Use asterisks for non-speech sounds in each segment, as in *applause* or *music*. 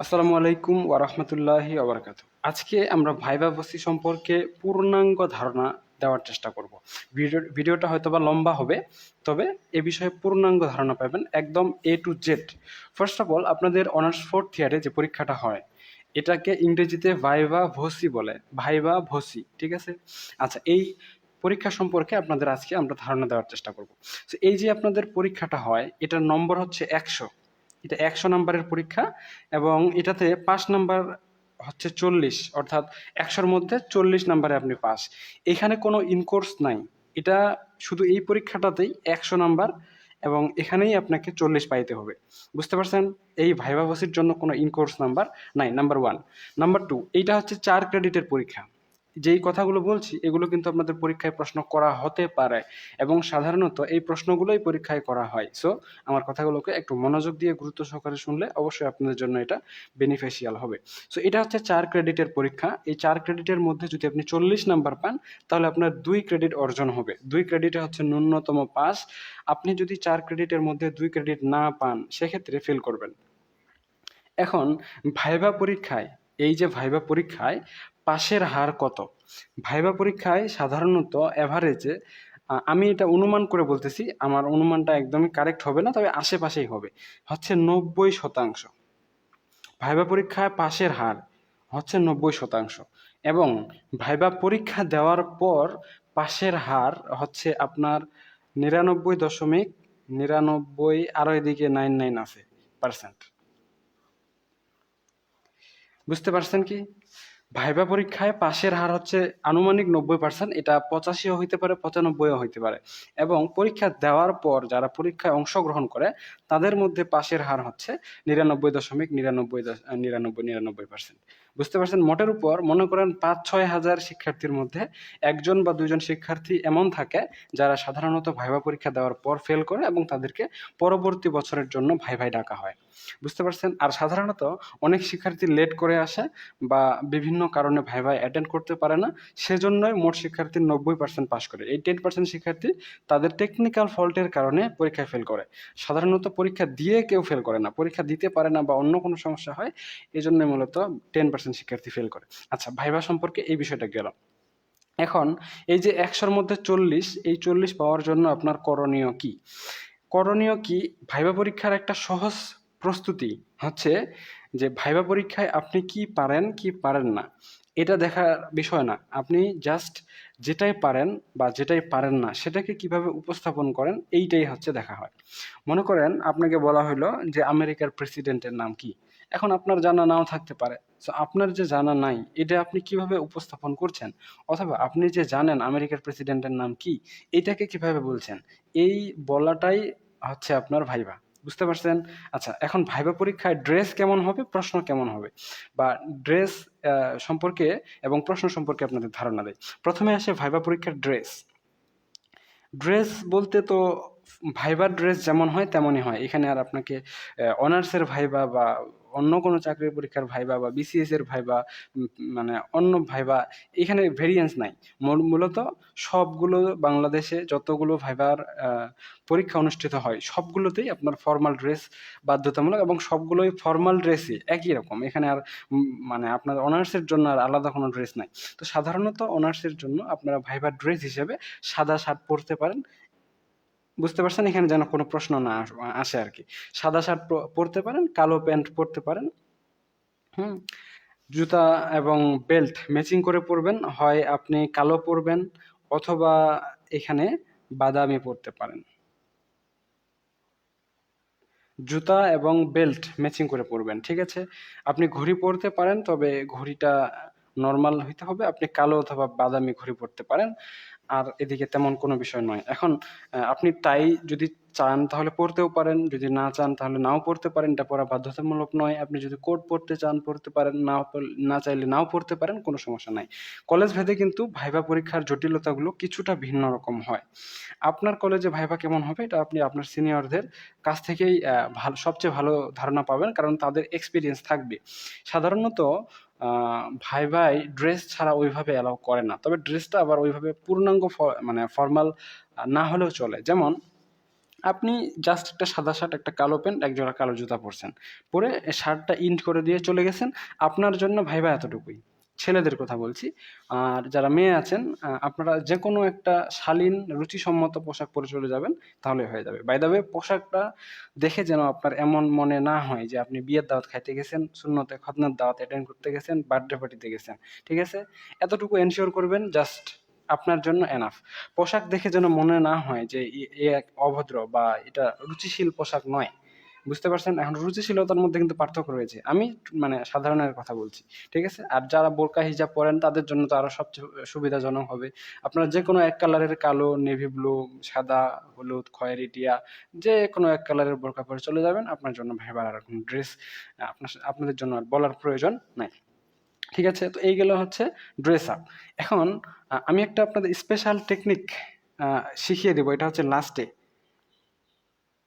আসসালামু আলাইকুম ওরহমতুল্লাহি ওবরাকাত আজকে আমরা ভাইবা বসি সম্পর্কে পূর্ণাঙ্গ ধারণা দেওয়ার চেষ্টা করব। ভিডিও, ভিডিওটা হয়তো বা লম্বা হবে, তবে এ বিষয়ে পূর্ণাঙ্গ ধারণা পাবেন একদম A to Z first of all আপনাদের অনার্স ফোর্থ ইয়ারে যে পরীক্ষাটা হয়, এটাকে ইংরেজিতে ভাইবা ভসি বলে, ভাইবা ভসি, ঠিক আছে? আচ্ছা এই পরীক্ষা সম্পর্কে আপনাদের আজকে আমরা ধারণা দেওয়ার চেষ্টা করব। এই যে আপনাদের পরীক্ষাটা হয়, এটার নম্বর হচ্ছে একশো। এটা একশো নাম্বারের পরীক্ষা এবং এটাতে পাঁচ নাম্বার হচ্ছে চল্লিশ, অর্থাৎ একশোর মধ্যে চল্লিশ নাম্বারে আপনি পাস। এখানে কোনো ইনকোর্স নাই। এটা শুধু এই পরীক্ষাটাতেই একশো নাম্বার এবং এখানেই আপনাকে চল্লিশ পাইতে হবে। বুঝতে পারছেন? এই ভাইভাবসির জন্য কোনো ইনকোর্স নাম্বার নাই। নাম্বার ওয়ান নাম্বার টু এইটা হচ্ছে চার ক্রেডিটের পরীক্ষা। যেই কথাগুলো বলছি, এগুলো কিন্তু আপনাদের পরীক্ষায় প্রশ্ন করা হতে পারে এবং সাধারণত এই প্রশ্নগুলোই পরীক্ষায় করা হয়। সো আমার কথাগুলোকে একটু মনোযোগ দিয়ে গুরুত্ব সহকারে শুনলে অবশ্যই আপনাদের জন্য এটা বেনিফিশিয়াল হবে। সো এটা হচ্ছে চার ক্রেডিটের পরীক্ষা। এই চার ক্রেডিটের মধ্যে যদি আপনি চল্লিশ নাম্বার পান, তাহলে আপনার দুই ক্রেডিট অর্জন হবে। দুই ক্রেডিটে হচ্ছে ন্যূনতম পাস আপনি যদি চার ক্রেডিটের মধ্যে দুই ক্রেডিট না পান, সেক্ষেত্রে ফেল করবেন। এখন, ভাইভা পরীক্ষায়, এই যে ভাইভা পরীক্ষায় পাশের হার কত? ভাইবা পরীক্ষায় সাধারণত অ্যাভারেজে আমি এটা অনুমান করে বলতেছি, আমার অনুমানটা একদমই কারেক্ট হবে না, তবে আশেপাশেই হবে। হচ্ছে নব্বই শতাংশ। ভাইবা পরীক্ষায় পাশের হার হচ্ছে নব্বই শতাংশ। এবং ভাইবা পরীক্ষা দেওয়ার পর পাশের হার হচ্ছে আপনার নিরানব্বই দশমিক নিরানব্বই আরও এদিকে নাইন নাইন আছে পার্সেন্ট বুঝতে পারছেন কি? ভাইবা পরীক্ষায় পাশের হার হচ্ছে আনুমানিক নব্বই পার্সেন্ট এটা পঁচাশিও হইতে পারে, পঁচানব্বইও হইতে পারে। এবং পরীক্ষা দেওয়ার পর যারা পরীক্ষায় অংশগ্রহণ করে, তাদের মধ্যে পাশের হার হচ্ছে নিরানব্বই দশমিক নিরানব্বই নিরানব্বই নিরানব্বই পার্সেন্ট বুঝতে পারছেন? মোটের উপর মনে করেন পাঁচ, ছয় হাজার শিক্ষার্থীর মধ্যে একজন বা দুজন শিক্ষার্থী এমন থাকে যারা সাধারণত ভাইবা পরীক্ষা দেওয়ার পর ফেল করে এবং তাদেরকে পরবর্তী বছরের জন্য ভাই ভাই ডাকা হয়। বুঝতে পারছেন? আর সাধারণত অনেক শিক্ষার্থী লেট করে আসে বা বিভিন্ন কারণে ভাই ভাই অ্যাটেন্ড করতে পারে না, সেজন্যই মোট শিক্ষার্থীর নব্বই পার্সেন্ট পাস করে। এই টেন পার্সেন্ট শিক্ষার্থী তাদের টেকনিক্যাল ফল্টের কারণে পরীক্ষায় ফেল করে। সাধারণত পরীক্ষা দিয়ে কেউ ফেল করে না, পরীক্ষা দিতে পারে না বা অন্য কোনো সমস্যা হয় এই জন্য মূলত টেন পার্সেন্ট শিক্ষার্থী ফেল করে। আচ্ছা ভাইভা সম্পর্কে এই বিষয়টা গেল। এখন এই যে একশোর মধ্যে চল্লিশ, এই চল্লিশ পাওয়ার জন্য আপনার করণীয় কি? করণীয় কি? ভাইবা পরীক্ষার একটা সহজ প্রস্তুতি হচ্ছে যে ভাইবা পরীক্ষায় আপনি কি পারেন কি পারেন না। এটা দেখার বিষয় না। আপনি জাস্ট যেটাই পারেন বা যেটাই পারেন না, সেটাকে কীভাবে উপস্থাপন করেন, এইটাই হচ্ছে দেখা হয়। মনে করেন আপনাকে বলা হলো যে আমেরিকার প্রেসিডেন্টের নাম কি। এখন আপনার জানা নাও থাকতে পারে। সো আপনার যে জানা নাই, এটা আপনি কীভাবে উপস্থাপন করছেন? অথবা আপনি যে জানেন আমেরিকার প্রেসিডেন্টের নাম কি, এটাকে কীভাবে বলছেন? এই বলাটাই হচ্ছে আপনার ভাইবা বুঝতে পারছেন? আচ্ছা এখন ভাইবা পরীক্ষায় ড্রেস কেমন হবে, প্রশ্ন কেমন হবে? বা ড্রেস সম্পর্কে এবং প্রশ্ন সম্পর্কে আপনাদের ধারণা দেয় প্রথমে আসে ভাইবা পরীক্ষার ড্রেস ড্রেস বলতে তো ভাইবার ড্রেস যেমন হয়, তেমনই হয়। এখানে আর আপনাকে অনার্সের ভাইবা বা অন্য কোনো চাকরির পরীক্ষার ভাইবা বা বিসিএস এর ভাইবা মানে অন্য ভাইবা, এখানে ভেরিয়েন্স নাই। মূলত সবগুলো বাংলাদেশে যতগুলো ভাইবার পরীক্ষা অনুষ্ঠিত হয়, সবগুলোতেই আপনার ফর্মাল ড্রেস বাধ্যতামূলক এবং সবগুলোই ফর্মাল ড্রেসই একই রকম। এখানে আর মানে আপনার অনার্সের জন্য আর আলাদা কোনো ড্রেস নাই। তো সাধারণত অনার্সের জন্য আপনারা ভাইবার ড্রেস হিসেবে সাদা শার্ট পরতে পারেন বুঝতে পারছেন? এখানে যেন কোনো প্রশ্ন না আসে আর কি। সাদা শার্ট পরতে পারেন, কালো প্যান্ট পরতে পারেন, হুম? জুতা এবং বেল্ট ম্যাচিং করে পরবেন, হয় আপনি কালো পরবেন অথবা এখানে বাদামি পরতে পারেন। জুতা এবং বেল্ট ম্যাচিং করে পরবেন, ঠিক আছে? আপনি ঘড়ি পরতে পারেন, তবে ঘড়িটা নর্মাল হইতে হবে। আপনি কালো অথবা বাদামি ঘড়ি পরতে পারেন। আর এদিকে তেমন কোনো বিষয় নয়। এখন আপনি তাই যদি চান তাহলে পড়তেও পারেন, যদি না চান তাহলে নাও পড়তে পারেন। এটা পড়া বাধ্যতামূলক নয়। আপনি যদি কোট পড়তে চান, পড়তে পারেন। নাও না চাইলে নাও পড়তে পারেন, কোনো সমস্যা নাই। কলেজ ভেদে কিন্তু ভাইভা পরীক্ষার জটিলতাগুলো কিছুটা ভিন্ন রকম হয়। আপনার কলেজে ভাইভা কেমন হবে এটা আপনি আপনার সিনিয়রদের কাছ থেকেই ভালো, সবচেয়ে ভালো ধারণা পাবেন, কারণ তাদের এক্সপিরিয়েন্স থাকবে। সাধারণত ভাই ভাই ড্রেস ছাড়া ওইভাবে অ্যালাউ করে না। তবে ড্রেসটা আবার ওইভাবে পূর্ণাঙ্গ মানে ফর্মাল না হলেও চলে। যেমন আপনি জাস্ট একটা সাদা শার্ট একটা কালো প্যান্ট এক জোড়া কালো জুতা পরছেন। পরে শার্টটা ইন্ট করে দিয়ে চলে গেছেন। আপনার জন্য ভাইবা এতটুকুই। ছেলেদের কথা বলছি। আর যারা মেয়ে আছেন আপনারা যে কোনো একটা শালীন, রুচিসম্মত পোশাক পরে চলে যাবেন, তাহলে হয়ে যাবে। বাই দাবে পোশাকটা দেখে যেন আপনার এমন মনে না হয় যে আপনি বিয়ের দাওয়াত খাইতে গেছেন শূন্যতে খতনার দাওয়াত অ্যাটেন্ড করতে গেছেন বার্থডে পার্টিতে গেছেন, ঠিক আছে? এতটুকু এনশিওর করবেন জাস্ট আপনার জন্য এনাফ পোশাক দেখে যেন মনে না হয় যে এ এক অভদ্র বা এটা রুচিশীল পোশাক নয়। বুঝতে পারছেন? এখন রুচিশীলতার মধ্যে কিন্তু পার্থক্য রয়েছে। আমি মানে সাধারণের কথা বলছি, ঠিক আছে? আর যারা বোরকা, হিজাব পরেন, তাদের জন্য তো আরও সবচেয়ে সুবিধাজনক হবে। আপনারা যে কোনো এক কালারের কালো নেভি ব্লু সাদা, হলুদ, খয়েরি, টিয়া যে কোনো এক কালারের বোরকা পরে চলে যাবেন। আপনার জন্য ভাইবার আর কোনো ড্রেস আপনার আপনাদের জন্য আর বলার প্রয়োজন নাই। ঠিক আছে? তো এই গেল হচ্ছে ড্রেস আপ এখন আমি একটা আপনাদের স্পেশাল টেকনিক শিখিয়ে দেবো। এটা হচ্ছে লাস্টে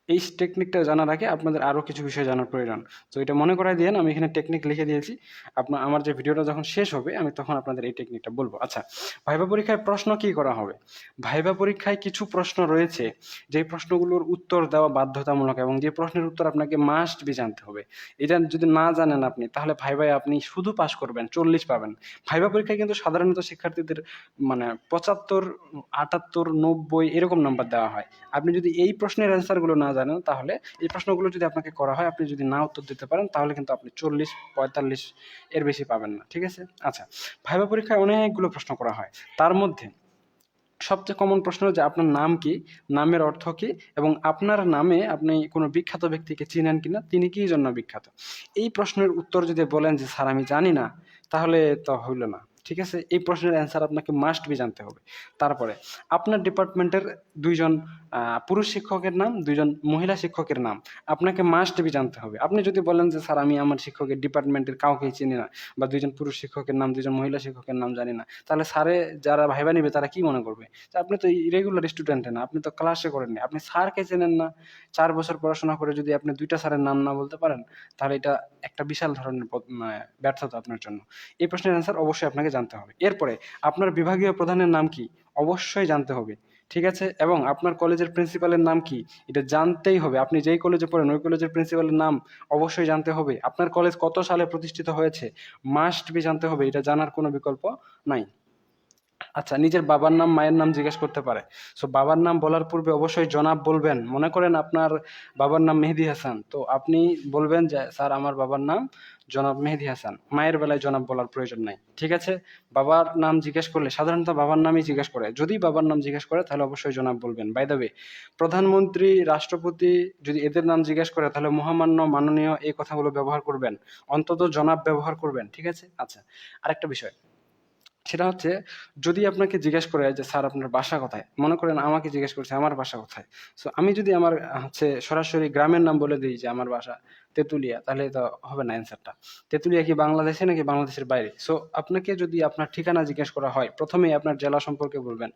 এই টেকনিকটা জানার আগে আপনাদের আরও কিছু বিষয় জানার প্রয়োজন। তো এটা মনে করাই দিয়েন, আমি এখানে টেকনিক লিখে দিয়েছি। আপনার আমার যে ভিডিওটা যখন শেষ হবে, আমি তখন আপনাদের এই টেকনিকটা বলব। আচ্ছা ভাইবা পরীক্ষায় প্রশ্ন কি করা হবে? ভাইবা পরীক্ষায় কিছু প্রশ্ন রয়েছে যে প্রশ্নগুলোর উত্তর দেওয়া বাধ্যতামূলক এবং যে প্রশ্নের উত্তর আপনাকে মাস্ট বি জানতে হবে। এটা যদি না জানেন আপনি, তাহলে ভাইবায় আপনি শুধু পাস করবেন, চল্লিশ পাবেন। ভাইবা পরীক্ষায় কিন্তু সাধারণত শিক্ষার্থীদের মানে পঁচাত্তর, আটাত্তর, নব্বই এরকম নাম্বার দেওয়া হয়। আপনি যদি এই প্রশ্নের অ্যান্সারগুলো না জানেন, তাহলে এই প্রশ্নগুলো যদি আপনাকে করা হয়, আপনি যদি না উত্তর দিতে পারেন, তাহলে কিন্তু আপনি চল্লিশ, পঁয়তাল্লিশ এর বেশি পাবেন না, ঠিক আছে? আচ্ছা ভাইবা পরীক্ষায় অনেকগুলো প্রশ্ন করা হয়। তার মধ্যে সবচেয়ে কমন প্রশ্ন যে আপনার নাম কি, নামের অর্থ কি, এবং আপনার নামে আপনি কোনো বিখ্যাত ব্যক্তিকে চিনেন কিনা, তিনি কি জন্য বিখ্যাত? এই প্রশ্নের উত্তর যদি বলেন যে, স্যার, আমি জানি না, তাহলে তো হইল না। ঠিক আছে? এই প্রশ্নের অ্যান্সার আপনাকে মাস্ট বি জানতে হবে। তারপরে, আপনার ডিপার্টমেন্টের দুইজন পুরুষ শিক্ষকের নাম, দুইজন মহিলা শিক্ষকের নাম, আপনাকে মাস্ট বি জানতে হবে। আপনি যদি বলেন যে, স্যার, আমি আমার শিক্ষকের ডিপার্টমেন্টের কাউকেই চিনি না বা দুইজন পুরুষ শিক্ষকের নাম, দুইজন মহিলা শিক্ষকের নাম জানি না, তাহলে স্যারে যারা ভাইবা নিবে, তারা কি মনে করবে? আপনি তো ইরেগুলার স্টুডেন্ট না, আপনি তো ক্লাসে করেননি। আপনি স্যারকে চেনেন না। চার বছর পড়াশোনা করে যদি আপনি দুইটা স্যারের নাম না বলতে পারেন, তাহলে এটা একটা বিশাল ধরনের মানে ব্যর্থতা আপনার জন্য। এই প্রশ্নের অ্যান্সার অবশ্যই আপনাকে জানতে হবে। এরপরে আপনার বিভাগীয় প্রধানের নাম কি? অবশ্যই জানতে হবে। ঠিক আছে? এবং আপনার কলেজের প্রিন্সিপালের নাম কি? এটা জানতেই হবে। আপনি যেই কলেজে পড়েন, ওই কলেজের প্রিন্সিপালের নাম অবশ্যই জানতে হবে। আপনার কলেজ কত সালে প্রতিষ্ঠিত হয়েছে? মাস্ট বি জানতে হবে। এটা জানার কোনো বিকল্প নাই। আচ্ছা নিজের বাবার নাম, মায়ের নাম জিজ্ঞেস করতে পারে। সো বাবার নাম বলার পূর্বে অবশ্যই জনাব বলবেন। মনে করেন আপনার বাবার নাম মেহেদি হাসান। তো আপনি বলবেন যে, স্যার, আমার বাবার নাম জনাব মেহেদি হাসান, মায়ের বেলায় জনাব বলার প্রয়োজন নাই। ঠিক আছে? বাবার নাম জিজ্ঞেস করলে, সাধারণত বাবার নামই জিজ্ঞেস করে। যদি বাবার নাম জিজ্ঞেস করে, তাহলে অবশ্যই জনাব বলবেন। বাই দ্য প্রধানমন্ত্রী, রাষ্ট্রপতি যদি এদের নাম জিজ্ঞেস করে, তাহলে মহামান্য মাননীয় এই কথাগুলো ব্যবহার করবেন। অন্তত জনাব ব্যবহার করবেন। ঠিক আছে? আচ্ছা আরেকটা বিষয়। সেটা হচ্ছে, যদি আপনাকে জিজ্ঞেস করে যে, স্যার, আপনার বাসা কোথায়? মনে করেন আমাকে জিজ্ঞেস করছে, আমার বাসা কোথায়? সো আমি যদি আমার, হচ্ছে, সরাসরি গ্রামের নাম বলে দিই যে, আমার বাসা তেঁতুলিয়া, তাহলে তো হবে না অ্যান্সারটা তেঁতুলিয়া কি বাংলাদেশে নাকি বাংলাদেশের বাইরে? সো আপনাকে যদি আপনার ঠিকানা জিজ্ঞেস করা হয়, প্রথমেই আপনার জেলা সম্পর্কে বলবেন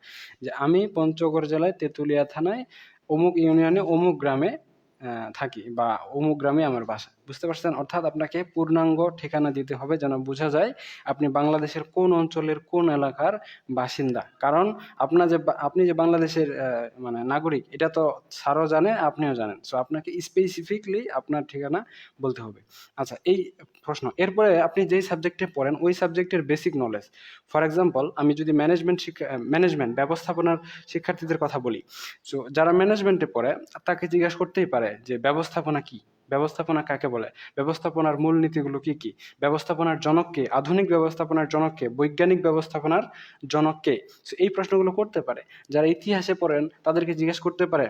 যে আমি পঞ্চগড় জেলায় তেঁতুলিয়া থানায় অমুক ইউনিয়নে অমুক গ্রামে থাকি বা অমুক গ্রামে আমার বাসা। বুঝতে পারছেন? অর্থাৎ আপনাকে পূর্ণাঙ্গ ঠিকানা দিতে হবে যেন বোঝা যায় আপনি বাংলাদেশের কোন অঞ্চলের কোন এলাকার বাসিন্দা। কারণ আপনার যে আপনি যে বাংলাদেশের মানে নাগরিক, এটা তো স্যারও জানে, আপনিও জানেন। সো আপনাকে স্পেসিফিকলি আপনার ঠিকানা বলতে হবে। আচ্ছা এই প্রশ্ন। এরপরে আপনি যেই সাবজেক্টে পড়েন, ওই সাবজেক্টের বেসিক নলেজ ফর এক্সাম্পল আমি যদি ম্যানেজমেন্ট শিক্ষা ম্যানেজমেন্ট ব্যবস্থাপনার শিক্ষার্থীদের কথা বলি। সো যারা ম্যানেজমেন্টে পড়ে, তাকে জিজ্ঞাসা করতেই পারে যে ব্যবস্থাপনা কি? ব্যবস্থাপনা কাকে বলে? ব্যবস্থাপনার মূলনীতিগুলো কি কি? ব্যবস্থাপনার জনককে, আধুনিক ব্যবস্থাপনার জনককে, বৈজ্ঞানিক ব্যবস্থাপনার জনককে। এই প্রশ্নগুলো করতে পারে। যারা ইতিহাসে পড়েন, তাদেরকে জিজ্ঞেস করতে পারে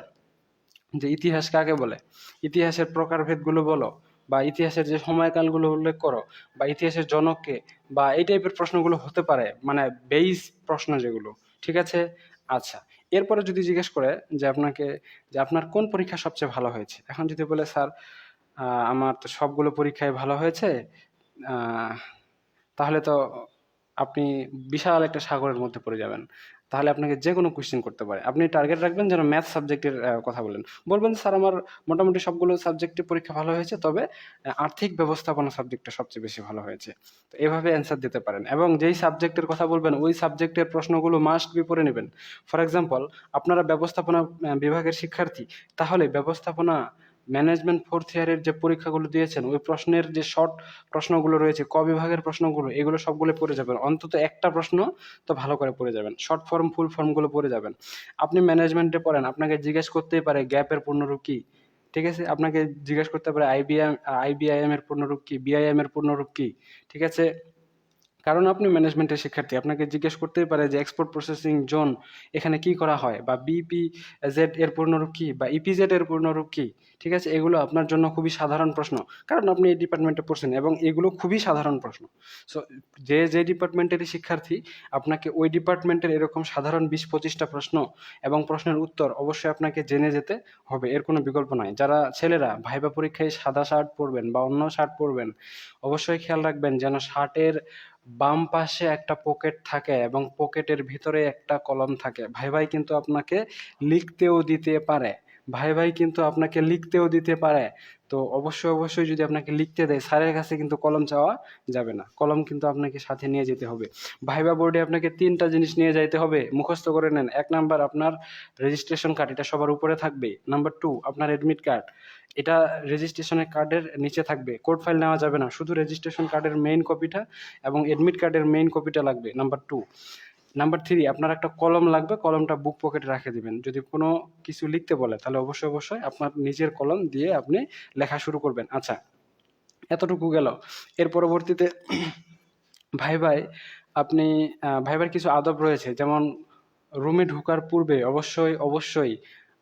যে ইতিহাস কাকে বলে? ইতিহাসের প্রকারভেদগুলো বলো, বা ইতিহাসের যে সময়কালগুলো উল্লেখ করো, বা ইতিহাসের জনককে, বা এই টাইপের প্রশ্নগুলো হতে পারে মানে বেইস প্রশ্ন যেগুলো। ঠিক আছে? আচ্ছা এরপরে যদি জিজ্ঞেস করে যে আপনাকে, যে আপনার কোন পরীক্ষা সবচেয়ে ভালো হয়েছে? এখন যদি বলে, স্যার আমার তো সবগুলো পরীক্ষায় ভালো হয়েছে। তাহলে তো আপনি বিশাল একটা সাগরের মধ্যে পড়ে যাবেন। তাহলে আপনাকে যে কোনো কোয়েশ্চেন করতে পারে। আপনি টার্গেট রাখবেন যেন ম্যাথ সাবজেক্টের কথা বলেন। বলবেন, স্যার, আমার মোটামুটি সবগুলো সাবজেক্টে পরীক্ষা ভালো হয়েছে, তবে আর্থিক ব্যবস্থাপনা সাবজেক্টটা সবচেয়ে বেশি ভালো হয়েছে। তো এভাবে অ্যান্সার দিতে পারেন। এবং যেই সাবজেক্টের কথা বলবেন, ওই সাবজেক্টের প্রশ্নগুলো মাস্ট বি পড়ে নেবেন। ফর এক্সাম্পল আপনারা ব্যবস্থাপনা বিভাগের শিক্ষার্থী, তাহলে ব্যবস্থাপনা ম্যানেজমেন্ট ফোর্থ ইয়ারের যে পরীক্ষাগুলো দিয়েছেন, ওই প্রশ্নের যে শর্ট প্রশ্নগুলো রয়েছে, ক বিভাগের প্রশ্নগুলো, এগুলো সবগুলো পড়ে যাবেন। অন্তত একটা প্রশ্ন তো ভালো করে পড়ে যাবেন। শর্ট ফর্ম ফুল ফর্মগুলো পড়ে যাবেন। আপনি ম্যানেজমেন্টে পড়েন, আপনাকে জিজ্ঞেস করতেই পারে গ্যাপের পূর্ণরূপ কী? ঠিক আছে? আপনাকে জিজ্ঞেস করতে পারে আইবিএম আইবিআইএম এর পূর্ণরূপ কি? বিআইএম এর পূর্ণরূপ কী? ঠিক আছে? কারণ আপনি ম্যানেজমেন্টের শিক্ষার্থী। আপনাকে জিজ্ঞেস করতেই পারে যে এক্সপোর্ট প্রসেসিং জোন এখানে কি করা হয় বা বিপি জেড এর পূর্ণরূপ কি বা ইপিজেড এর পূর্ণরূপ কি? ঠিক আছে? এগুলো আপনার জন্য খুবই সাধারণ প্রশ্ন। কারণ আপনি এই ডিপার্টমেন্টে পড়ছেন এবং এগুলো খুবই সাধারণ প্রশ্ন। সো যে যে ডিপার্টমেন্টেরই শিক্ষার্থী, আপনাকে ওই ডিপার্টমেন্টের এরকম সাধারণ বিশ পঁচিশটা প্রশ্ন এবং প্রশ্নের উত্তর অবশ্যই আপনাকে জেনে যেতে হবে। এর কোনো বিকল্প নাই যারা ছেলেরা ভাইবা পরীক্ষায় সাদা শার্ট পরবেন বা অন্য শার্ট পরবেন, অবশ্যই খেয়াল রাখবেন যেন শার্টের বাম পাশে একটা পকেট থাকে এবং পকেটের ভিতরে একটা কলম থাকে। ভাই ভাই কিন্তু আপনাকে লিখতেও দিতে পারে। ভাই ভাই কিন্তু আপনাকে লিখতেও দিতে পারে। তো অবশ্যই অবশ্যই যদি আপনাকে লিখতে দেয়, স্যারের কাছে কিন্তু কলম চাওয়া যাবে না। কলম কিন্তু আপনাকে সাথে নিয়ে যেতে হবে। ভাইবা বোর্ডে আপনাকে তিনটা জিনিস নিয়ে যাইতে হবে। মুখস্থ করে নেন। এক নাম্বার আপনার রেজিস্ট্রেশন কার্ড এটা সবার উপরে থাকবে। নাম্বার টু আপনার অ্যাডমিট কার্ড এটা রেজিস্ট্রেশনের কার্ডের নিচে থাকবে। কোড ফাইল নেওয়া যাবে না। শুধু রেজিস্ট্রেশন কার্ডের মেইন কপিটা এবং অ্যাডমিট কার্ডের মেইন কপিটা লাগবে। নাম্বার টু নাম্বার থ্রি আপনার একটা কলম লাগবে কলমটা বুক পকেটে রেখে দিবেন। যদি কোনো কিছু লিখতে বলে তাহলে অবশ্যই অবশ্যই আপনার নিজের কলম দিয়ে আপনি লেখা শুরু করবেন। আচ্ছা এতটুকু গেল। এর পরবর্তীতে ভাই ভাই আপনি আহ, ভাই কিছু আদব রয়েছে। যেমন রুমে ঢোকার পূর্বে অবশ্যই অবশ্যই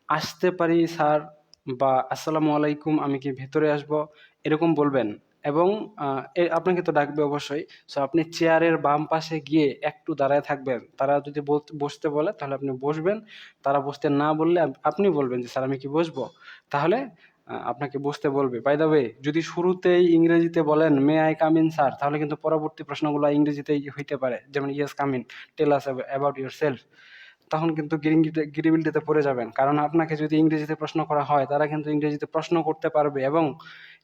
আসতে পারি স্যার বা আসসালামু আলাইকুম আমি কি ভেতরে আসব? এরকম বলবেন। এবং আপনাকে তো ডাকবে অবশ্যই। সো আপনি চেয়ারের বাম পাশে গিয়ে একটু দাঁড়ায় থাকবেন। তারা যদি বসতে বলে, তাহলে আপনি বসবেন। তারা বসতে না বললে আপনি বলবেন যে, স্যার, আমি কি বসবো? তাহলে আপনাকে বসতে বলবে। বাই দ্য যদি শুরুতেই ইংরেজিতে বলেন may I come in sir তাহলে কিন্তু পরবর্তী প্রশ্নগুলো ইংরেজিতেই হইতে পারে। যেমন yes come in tell us about yourself তখন কিন্তু গিরিবিলিটিতে পড়ে যাবেন। কারণ, আপনাকে যদি ইংরেজিতে প্রশ্ন করা হয়, তারা কিন্তু ইংরেজিতে প্রশ্ন করতে পারবে এবং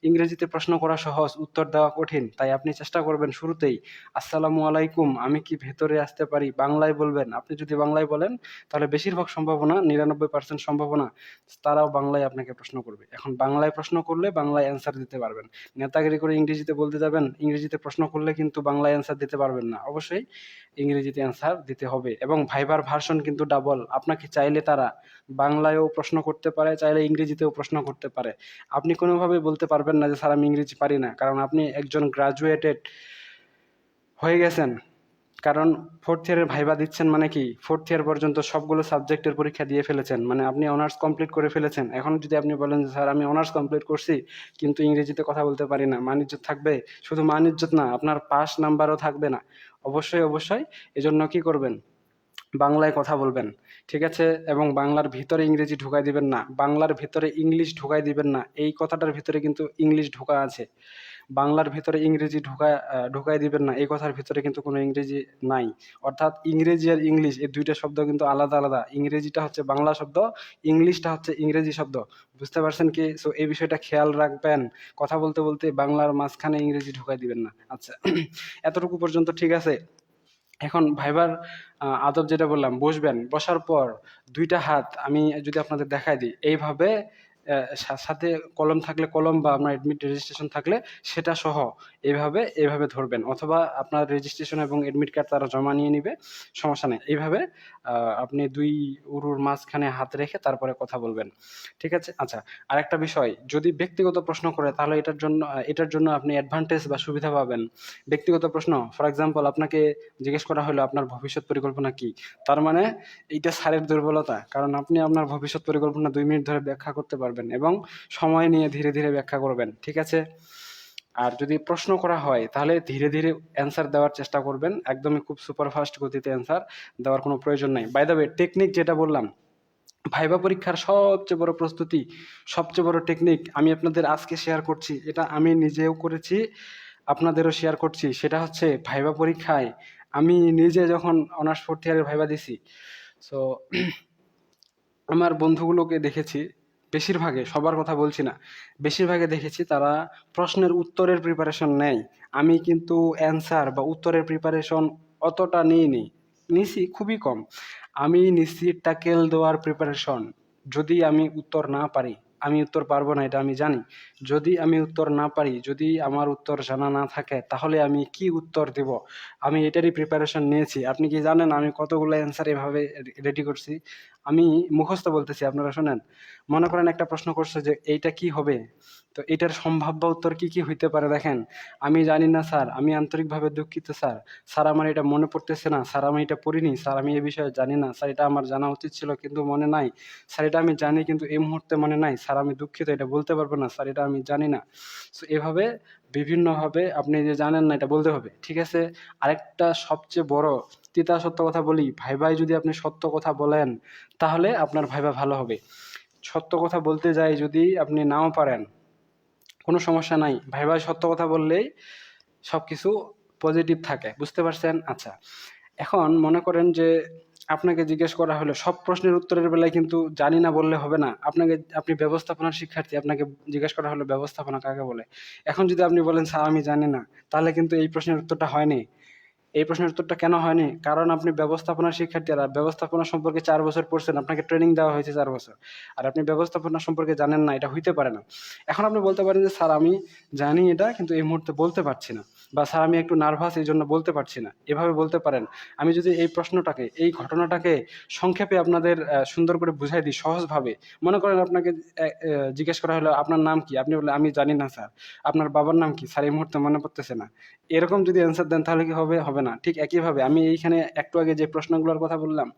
ইংরেজিতে প্রশ্ন করা সহজ, উত্তর দেওয়া কঠিন, তাই আপনি চেষ্টা করবেন শুরুতেই। আসসালামু আলাইকুম, আমি কি ভেতরে আসতে পারি? বাংলায় বলবেন। আপনি যদি বাংলায় বলেন, তাহলে বেশিরভাগ সম্ভাবনা, নিরানব্বই পার্সেন্ট সম্ভাবনা, তারাও বাংলায় আপনাকে প্রশ্ন করবে। এখন বাংলায় প্রশ্ন করলে বাংলায় অ্যান্সার দিতে পারবেন। নেতাগিরি করে ইংরেজিতে বলতে যাবেন, ইংরেজিতে প্রশ্ন করলে কিন্তু বাংলায় অ্যান্সার দিতে পারবেন না। অবশ্যই ইংরেজিতে অ্যান্সার দিতে হবে। এবং ভাইবার ভার্সন কিন্তু ডাবল আপনাকে চাইলে তারা বাংলায়ও প্রশ্ন করতে পারে, চাইলে ইংরেজিতেও প্রশ্ন করতে পারে। আপনি কোনোভাবে বলতে পারবেন না যে, স্যার, আমি ইংরেজি পারি না। কারণ আপনি একজন গ্রাজুয়েটেড হয়ে গেছেন। কারণ ফোর্থ ইয়ারের ভাইবা দিচ্ছেন মানে কি? ফোর্থ ইয়ার পর্যন্ত সবগুলো সাবজেক্টের পরীক্ষা দিয়ে ফেলেছেন। মানে আপনি অনার্স কমপ্লিট করে ফেলেছেন। এখন যদি আপনি বলেন যে, স্যার, আমি অনার্স কমপ্লিট করছি, কিন্তু ইংরেজিতে কথা বলতে পারি না। মানিজ্য থাকবে? শুধু মানিজ্য না, আপনার পাস নাম্বারও থাকবে না। অবশ্যই অবশ্যই, এজন্য কি করবেন? বাংলায় কথা বলবেন ঠিক আছে? এবং বাংলার ভিতরে ইংরেজি ঢুকাই দিবেন না বাংলার ভিতরে ইংলিশ ঢুকাই দিবেন না এই কথাটার ভিতরে কিন্তু ইংলিশ ঢোকা আছে। বাংলার ভিতরে ইংরেজি আহ, ঢুকাই দিবেন না এই কথার ভিতরে কিন্তু কোনো ইংরেজি নাই। অর্থাৎ ইংরেজি আর ইংলিশ এই দুইটা শব্দ কিন্তু আলাদা আলাদা। ইংরেজিটা হচ্ছে বাংলা শব্দ ইংলিশটা হচ্ছে ইংরেজি শব্দ। বুঝতে পারছেন কি? সো এই বিষয়টা খেয়াল রাখবেন। কথা বলতে বলতে বাংলার মাঝখানে ইংরেজি ঢুকাই দিবেন না। আচ্ছা *clears throat* এতটুকু পর্যন্ত ঠিক আছে? এখন ভাইবার আদব যেটা বললাম, বসবেন, বসার পর দুইটা হাত আমি যদি আপনাদের দেখাই দিই, এইভাবে সাথে কলম থাকলে কলম বা আপনার এডমিট রেজিস্ট্রেশন থাকলে সেটা সহ এইভাবে এইভাবে ধরবেন। অথবা আপনার রেজিস্ট্রেশন এবং এডমিট কার্ড তারা জমা নিয়ে নিবে, সমস্যা নেই। এইভাবে আপনি দুই উরুর মাঝখানে হাত রেখে তারপরে কথা বলবেন। ঠিক আছে? আচ্ছা আরেকটা বিষয়, যদি ব্যক্তিগত প্রশ্ন করে, তাহলে এটার জন্য এটার জন্য আপনি অ্যাডভান্টেজ বা সুবিধা পাবেন। ব্যক্তিগত প্রশ্ন ফর এক্সাম্পল আপনাকে জিজ্ঞেস করা হলো, আপনার ভবিষ্যৎ পরিকল্পনা কি? তার মানে এইটা স্যারের দুর্বলতা। কারণ আপনি আপনার ভবিষ্যৎ পরিকল্পনা দুই মিনিট ধরে ব্যাখ্যা করতে পারবেন। এবং সময় নিয়ে ধীরে ধীরে ব্যাখ্যা করবেন, ঠিক আছে? আর যদি প্রশ্ন করা হয়, তাহলে ধীরে ধীরে অ্যান্সার দেওয়ার চেষ্টা করবেন, একদমই খুব সুপারফাস্ট গতিতে অ্যান্সার দেওয়ার কোনো প্রয়োজন নাই। বাই দ্য ওয়ে টেকনিক যেটা বললাম ভাইবা পরীক্ষার সবচেয়ে বড় প্রস্তুতি, সবচেয়ে বড় টেকনিক আমি আপনাদের আজকে শেয়ার করছি, এটা আমি নিজেও করেছি, আপনাদেরও শেয়ার করছি, সেটা হচ্ছে ভাইবা পরীক্ষায় আমি নিজে যখন অনার্স ফোর্থ ইয়ারের ভাইবা দিছি সো আমার বন্ধুগুলোকে দেখেছি বেশিরভাগে, সবার কথা বলছি না, বেশিরভাগে দেখেছি তারা প্রশ্নের উত্তরের প্রিপারেশন নেয়। আমি কিন্তু অ্যান্সার বা উত্তরের প্রিপারেশন অতটা নিইনি, নিছি খুবই কম। আমি নিছি ট্যাকেল দেওয়ার প্রিপারেশন যদি আমি উত্তর না পারি, আমি উত্তর পারব না, এটা আমি জানি। যদি আমি উত্তর না পারি, যদি আমার উত্তর জানা না থাকে, তাহলে আমি কি উত্তর দেব? আমি এটারই প্রিপারেশন নিয়েছি। আপনি কি জানেন আমি কতগুলো অ্যান্সার এভাবে রেডি করছি? আমি মুখস্থ বলতেছি, আপনারা শোনেন। মনে করেন একটা প্রশ্ন করছে যে, এইটা কি হবে? তো এটার সম্ভাব্য উত্তর কি কি হইতে পারে দেখেন। আমি জানি না, স্যার। আমি আন্তরিকভাবে দুঃখিত, স্যার। স্যার, আমার এটা মনে পড়তেছে না। স্যার, আমি এটা পড়িনি। স্যার, আমি এ বিষয়ে জানি না। স্যার, এটা আমার জানা উচিত ছিল কিন্তু মনে নাই। স্যার, এটা আমি জানি কিন্তু এই মুহূর্তে মনে নাই। স্যার, আমি দুঃখিত, এটা বলতে পারব না। স্যার, এটা আমি জানি না। সো, এভাবে বিভিন্নভাবে আপনি যে জানেন না, এটা বলতে হবে। ঠিক আছে? আরেকটা সবচেয়ে বড় তিতা সত্য কথা বলি ভাই ভাই যদি আপনি সত্য কথা বলেন, তাহলে আপনার ভাইবা ভালো হবে। সত্য কথা বলতে যাই যদি আপনি নাও পারেন, কোনো সমস্যা নাই। ভাই ভাই সত্য কথা বললেই সব কিছু পজিটিভ থাকে, বুঝতে পারছেন? আচ্ছা এখন মনে করেন যে আপনাকে জিজ্ঞেস করা হলো, সব প্রশ্নের উত্তরের বেলায় কিন্তু জানি না, বললে হবে না। আপনাকে, আপনি ব্যবস্থাপনার শিক্ষার্থী, আপনাকে জিজ্ঞেস করা হলো ব্যবস্থাপনা কাকে বলে? এখন যদি আপনি বলেন, স্যার, আমি জানি না তাহলে কিন্তু এই প্রশ্নের উত্তরটা হয়নি। এই প্রশ্নের উত্তরটা কেন হয়নি? কারণ আপনি ব্যবস্থাপনা শিক্ষার্থীরা, ব্যবস্থাপনা সম্পর্কে চার বছর পড়ছেন, আপনাকে ট্রেনিং দেওয়া হয়েছে চার বছর। আর আপনি ব্যবস্থাপনা সম্পর্কে জানেন না, এটা হইতে পারে না। এখন আপনি বলতে পারেন যে, স্যার, আমি জানি এটা, কিন্তু এই মুহূর্তে বলতে পারছি না। বা, স্যার, আমি একটু নার্ভাস এই জন্য বলতে পারছি না। এভাবে বলতে পারেন। আমি যদি এই প্রশ্নটাকে, এই ঘটনাটাকে সংক্ষেপে আপনাদের সুন্দর করে বুঝাই দিই সহজভাবে, মনে করেন আপনাকে জিজ্ঞেস করা হলো, আপনার নাম কি? আপনি বলে আমি জানি না, স্যার। আপনার বাবার নাম কি? স্যার, এই মুহূর্তে মনে পড়তেছে না। এরকম যদি অ্যান্সার দেন, তাহলে কি হবে? হবে না। ঠিক একইভাবে আমি এইখানে একটু আগে যে প্রশ্নগুলোর কথা বললাম,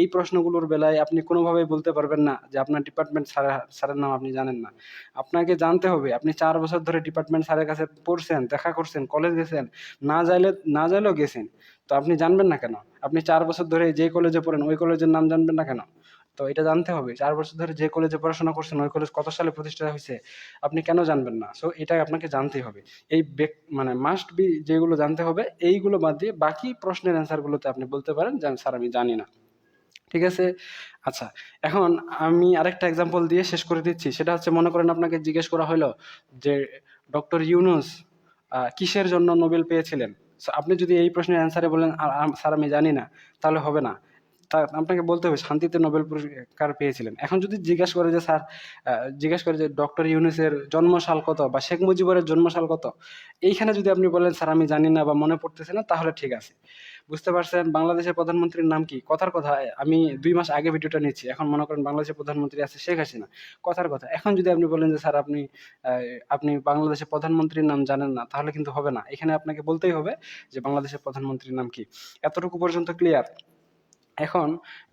এই প্রশ্নগুলোর বেলায় আপনি কোনোভাবেই বলতে পারবেন না যে আপনার ডিপার্টমেন্ট স্যারের স্যারের নাম আপনি জানেন না। আপনাকে জানতে হবে, আপনি চার বছর ধরে ডিপার্টমেন্ট স্যারের কাছে পড়ছেন, দেখা করছেন কলেজ গেছেন, না যাইলে, না যাইলেও গেছেন। তো আপনি জানবেন না কেন? আপনি চার বছর ধরে যে কলেজে পড়েন, ওই কলেজের নাম জানবেন না কেন? তো এটা জানতে হবে। চার বছর ধরে যে কলেজে পড়াশোনা করছেন, ওই কলেজ কত সালে প্রতিষ্ঠা হয়েছে, আপনি কেন জানবেন না? সো এটা আপনাকে জানতেই হবে। এই মানে মাস্ট বি যেগুলো জানতে হবে, এইগুলো বাদ দিয়ে বাকি প্রশ্নের অ্যান্সারগুলোতে আপনি বলতে পারেন, যে স্যার আমি জানি না। ঠিক আছে? আচ্ছা এখন আমি আরেকটা এক্সাম্পল দিয়ে শেষ করে দিচ্ছি। সেটা হচ্ছে, মনে করেন আপনাকে জিজ্ঞেস করা হলো যে ডক্টর ইউনুস কিসের জন্য নোবেল পেয়েছিলেন? আপনি যদি এই প্রশ্নের অ্যান্সারে বলেন, "আ- আ- স্যার আমি জানি না, তাহলে হবে না। তা আপনাকে বলতে হবে, শান্তিতে নোবেল পুরস্কার পেয়েছিলেন। এখন যদি জিজ্ঞাসা করে যে, স্যার জিজ্ঞাসা করে যে, ডক্টর ইউনুসের জন্মসাল কত বা শেখ মুজিবুরের জন্মসাল কত? এইখানে যদি আপনি বলেন, স্যার, আমি জানি না বা মনে পড়তেছে না, তাহলে ঠিক আছে। বুঝতে পারছেন? বাংলাদেশের প্রধানমন্ত্রীর নাম কি? কথার কথা, আমি দুই মাস আগে ভিডিওটা নিচ্ছি। এখন মনে করেন বাংলাদেশের প্রধানমন্ত্রী আছে শেখ হাসিনা। কথার কথা, এখন যদি আপনি বলেন যে, স্যার, আপনি আপনি বাংলাদেশের প্রধানমন্ত্রীর নাম জানেন না, তাহলে কিন্তু হবে না। এখানে আপনাকে বলতেই হবে যে, বাংলাদেশের প্রধানমন্ত্রীর নাম কি? এতটুকু পর্যন্ত ক্লিয়ার এখন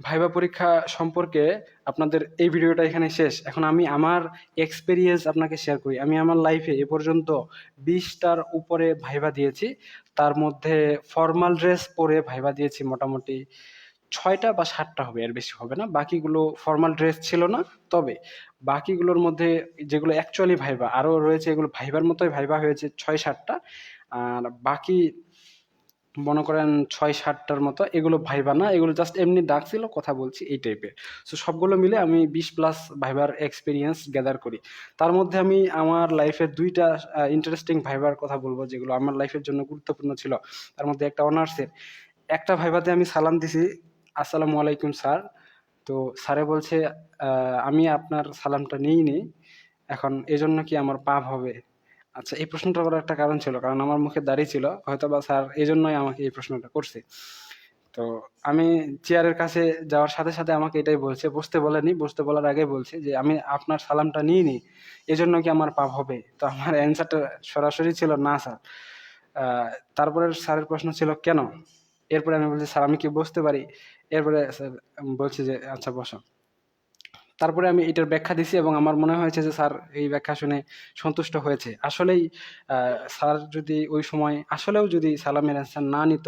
ভাইবা পরীক্ষা সম্পর্কে আপনাদের এই ভিডিওটা এখানে শেষ। এখন আমি আমার এক্সপিরিয়েন্স আপনাকে শেয়ার করি। আমি আমার লাইফে এ পর্যন্ত বিশটার উপরে ভাইবা দিয়েছি। তার মধ্যে ফর্মাল ড্রেস পরে ভাইবা দিয়েছি মোটামুটি ছয়টা বা সাতটা হবে, এর বেশি হবে না। বাকিগুলো ফর্মাল ড্রেস ছিল না, তবে বাকিগুলোর মধ্যে যেগুলো অ্যাকচুয়ালি ভাইবা আরও রয়েছে এগুলো ভাইবার মতোই ভাইবা হয়েছে ছয় সাতটা। আর বাকি মনে করেন ছয় সাতটার মতো এগুলো ভাইবা না, এগুলো জাস্ট এমনি ডাকছিল কথা বলছি, এই টাইপের সো সবগুলো মিলে আমি বিশ প্লাস ভাইবার এক্সপিরিয়েন্স গ্যাদার করি। তার মধ্যে আমি আমার লাইফের দুইটা ইন্টারেস্টিং ভাইবার কথা বলব, যেগুলো আমার লাইফের জন্য গুরুত্বপূর্ণ ছিল। তার মধ্যে একটা অনার্সের একটা ভাইভাতে আমি সালাম দিছি, আসসালামু আলাইকুম, স্যার। তো স্যারে বলছে আমি আপনার সালামটা নিই নি এখন এজন্য কি আমার পাপ হবে? আচ্ছা এই প্রশ্নটা করার একটা কারণ ছিল, কারণ আমার মুখে দাঁড়িয়ে ছিল হয়তো বা স্যার এই জন্যই আমাকে এই প্রশ্নটা করছে। তো আমি চেয়ারের কাছে যাওয়ার সাথে সাথে আমাকে এটাই বলছে, বসতে বলেনি, বসতে বলার আগে বলছে যে, আমি আপনার সালামটা নিই নি এজন্য কি আমার পাপ হবে? তো আমার অ্যান্সারটা সরাসরি ছিল, না, স্যার। তারপরে স্যারের প্রশ্ন ছিল, কেন? এরপরে আমি বলছি, স্যার, আমি কি বসতে পারি? এরপরে স্যার বলছে যে আচ্ছা বসো। তারপরে আমি এটার ব্যাখ্যা দিছি এবং আমার মনে হয়েছে যে স্যার এই ব্যাখ্যা শুনে সন্তুষ্ট হয়েছে। আসলেই স্যার যদি ওই সময়, আসলেও যদি সালামের অ্যান্সার না নিত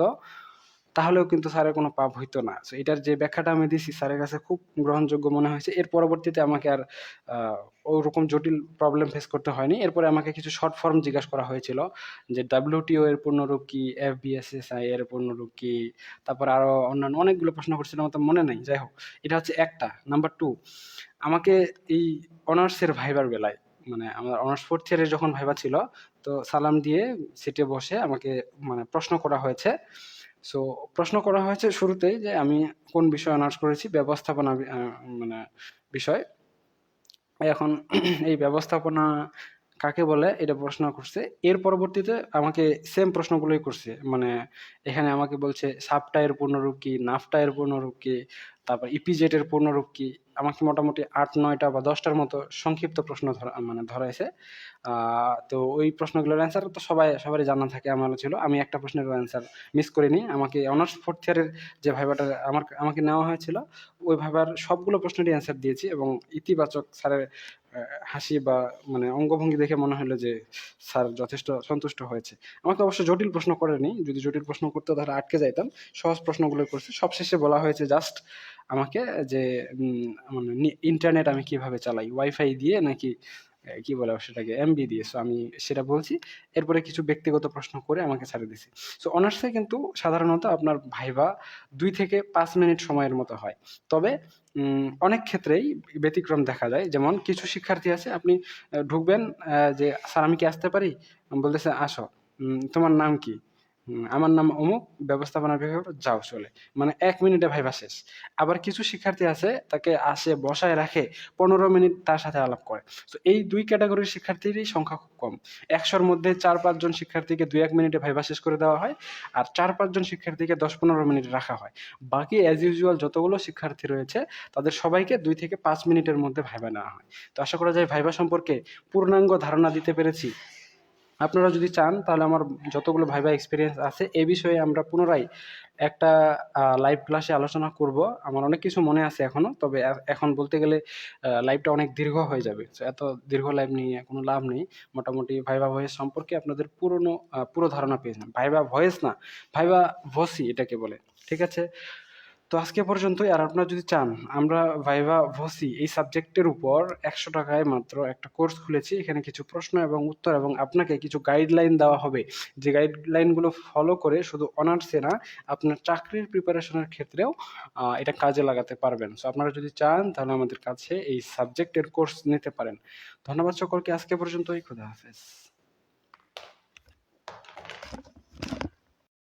তাহলেও কিন্তু স্যারের কোনো পাপ হইতো না। সো এটার যে ব্যাখ্যাটা আমি দিছি, স্যারের কাছে খুব গ্রহণযোগ্য মনে হয়েছে। এর পরবর্তীতে আমাকে আর ওরকম জটিল প্রবলেম ফেস করতে হয়নি। এরপরে আমাকে কিছু শর্ট ফর্ম জিজ্ঞাসা করা হয়েছিল যে ডাব্লিউটিও এর পূর্ণরূপ কি এফ বিএসএসআই এর পূর্ণরূপ কি, তারপর আরও অন্যান্য অনেকগুলো প্রশ্ন করছিল, আমার তো মনে নেই। যাই হোক, এটা হচ্ছে একটা। নাম্বার টু আমাকে এই অনার্সের ভাইবার বেলায় মানে আমার অনার্স ফোর্থ ইয়ারে যখন ভাইবা ছিল, তো সালাম দিয়ে সিটে বসে আমাকে মানে প্রশ্ন করা হয়েছে সো প্রশ্ন করা হয়েছে শুরুতেই যে আমি কোন বিষয় অনার্স করেছি, ব্যবস্থাপনা মানে বিষয়। এখন এই ব্যবস্থাপনা কাকে বলে এটা প্রশ্ন করছে। এর পরবর্তীতে আমাকে সেম প্রশ্নগুলোই করছে। মানে এখানে আমাকে বলছে সাবটা এর পূর্ণরূপ কি নাফটা এর পূর্ণরূপ কি, তারপর ইপিজেড এর পূর্ণরূপ কি, আমাকে মোটামুটি আট, নয়টা বা দশটার মতো সংক্ষিপ্ত প্রশ্ন ধরা মানে ধরাইছে। তো ওই প্রশ্নগুলোর অ্যান্সার তো সবাই, সবারই জানা থাকে, আমারও ছিল। আমি একটা প্রশ্নের অ্যান্সার মিস করিনি। আমাকে অনার্স ফোর্থ ইয়ারের যে ভাইবাটা আমার, আমাকে নেওয়া হয়েছিল, ওই ভাইবার সবগুলো প্রশ্নেরই অ্যান্সার দিয়েছি এবং ইতিবাচক স্যারের হাসি বা মানে অঙ্গভঙ্গি দেখে মনে হলো যে স্যার যথেষ্ট সন্তুষ্ট হয়েছে। আমাকে অবশ্য জটিল প্রশ্ন করেনি। যদি জটিল প্রশ্ন করতে তাহলে আটকে যাইতাম। সহজ প্রশ্নগুলো করছে। সবশেষে বলা হয়েছে জাস্ট আমাকে যে মানে ইন্টারনেট আমি কীভাবে চালাই? ওয়াইফাই দিয়ে নাকি কি বলে সেটাকে এমবি দিয়ে। সো আমি সেটা বলছি। এরপরে কিছু ব্যক্তিগত প্রশ্ন করে আমাকে ছাড়ে দিছি। সো অনার্সে কিন্তু সাধারণত আপনার ভাইবা দুই থেকে পাঁচ মিনিট সময়ের মতো হয়। তবে অনেক ক্ষেত্রেই ব্যতিক্রম দেখা যায়। যেমন, কিছু শিক্ষার্থী আছে, আপনি ঢুকবেন যে, স্যার, আমি কি আসতে পারি? বলতেছে, আসো। তোমার নাম কি? আমার নাম অমুক, ব্যবস্থাপনা বিভাগ যাও চলে। মানে এক মিনিটে ভাইবা শেষ। আবার কিছু শিক্ষার্থী আছে, তাকে আসে, বসায় রাখে, পনেরো মিনিট তার সাথে আলাপ করে। তো এই দুই ক্যাটাগরির শিক্ষার্থীরই সংখ্যা খুব কম। একশোর মধ্যে চার পাঁচজন শিক্ষার্থীকে দুই এক মিনিটে ভাইবা শেষ করে দেওয়া হয়, আর চার পাঁচজন শিক্ষার্থীকে দশ পনেরো মিনিট রাখা হয়। বাকি অ্যাজ ইউজুয়াল যতগুলো শিক্ষার্থী রয়েছে, তাদের সবাইকে দুই থেকে পাঁচ মিনিটের মধ্যে ভাইবা নেওয়া হয়। তো আশা করা যায় ভাইবা সম্পর্কে পূর্ণাঙ্গ ধারণা দিতে পেরেছি। আপনারা যদি চান, তাহলে আমার যতগুলো ভাইবা এক্সপিরিয়েন্স আছে, এ বিষয়ে আমরা পুনরায় একটা লাইভ ক্লাসে আলোচনা করব। আমার অনেক কিছু মনে আছে এখনও তবে এখন বলতে গেলে লাইভটা অনেক দীর্ঘ হয়ে যাবে। এত দীর্ঘ লাইভ নিয়ে কোনো লাভ নেই। মোটামুটি ভাইবা ভয়েস সম্পর্কে আপনাদের পুরনো পুরো ধারণা পেয়েছেন ভাইবা ভয়েস না ভাইবা ভসি এটাকে বলে। ঠিক আছে? তো আজকে পর্যন্তই, আর আপনারা যদি চান, আমরা ভাইভা ভসি এই সাবজেক্টের উপর একশো টাকায় মাত্র একটা কোর্স খুলেছি। এখানে কিছু প্রশ্ন এবং উত্তর এবং আপনাকে কিছু গাইডলাইন দেওয়া হবে। যে গাইডলাইনগুলো ফলো করে শুধু অনার্সে না, আপনার চাকরির প্রিপারেশনের ক্ষেত্রেও এটা কাজে লাগাতে পারবেন। সো আপনারা যদি চান, তাহলে আমাদের কাছে এই সাবজেক্টের কোর্স নিতে পারেন। ধন্যবাদ সকলকে, আজকে পর্যন্তই, খুদা হাফেজ।